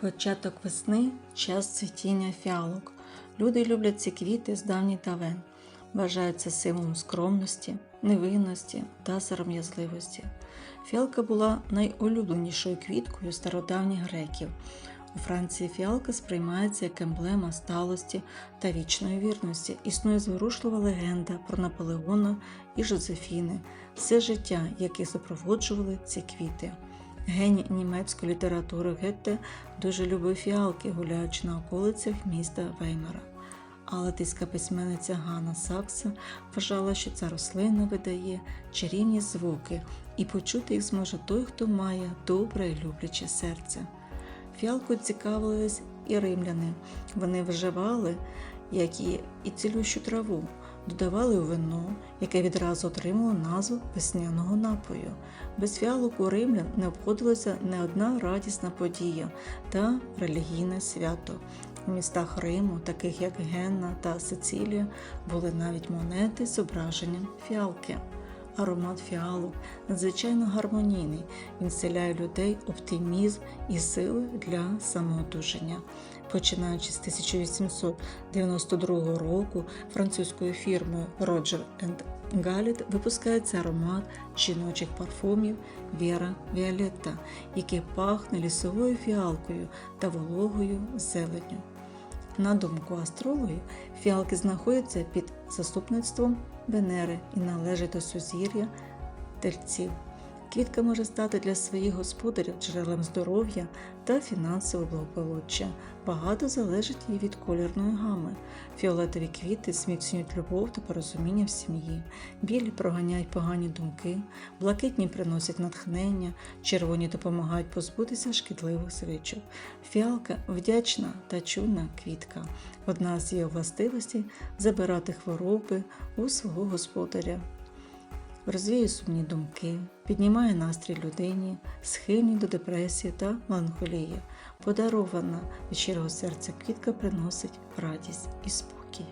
Початок весни час цвітіння фіалок. Люди люблять ці квіти з давніх давен. Вважають це символом скромності, невинності та сором'язливості. Фіалка була найулюбленішою квіткою стародавніх греків. У Франції фіалка сприймається як емблема сталості та вічної вірності. Існує зворушлива легенда про Наполеона і Жозефіни, все життя, яке супроводжували ці квіти. Геній німецької літератури Гетте дуже любив фіалки, гуляючи на околицях міста Веймара. А латиська письменниця Ганна Сакса вважала, що ця рослина видає чарівні звуки, і почути їх зможе той, хто має добре і любляче серце. Фіалкою цікавились і римляни. Вони вживали, як і, і цілющу траву, додавали у вино, яке відразу отримало назву весняного напою. Без фіалок у римлян не обходилася не одна радісна подія та релігійне свято. У містах Риму, таких як Генна та Сицилія, були навіть монети з зображенням фіалки. Аромат фіалок надзвичайно гармонійний. Він вселяє людей оптимізм і сили для самоодужання. Починаючи з 1892 року французькою фірмою Roger Галіт випускається аромат жіночих парфумів Віра Віолетта, який пахне лісовою фіалкою та вологою зеленню. На думку астрологів, фіалки знаходяться під заступництвом Венери і належить до сузір'я тельців. Квітка може стати для своїх господарів джерелом здоров'я та фінансового благополуччя. Багато залежить і від кольорної гами. Фіолетові квіти зміцнюють любов та порозуміння в сім'ї, білі проганяють погані думки, блакитні приносять натхнення, червоні допомагають позбутися шкідливих звичок. Фіалка вдячна та чуйна квітка. Одна з її властивостей забирати хвороби у свого господаря розвіює сумні думки, піднімає настрій людині, схильні до депресії та меланхолії. Подарована від щирого серця квітка приносить радість і спокій.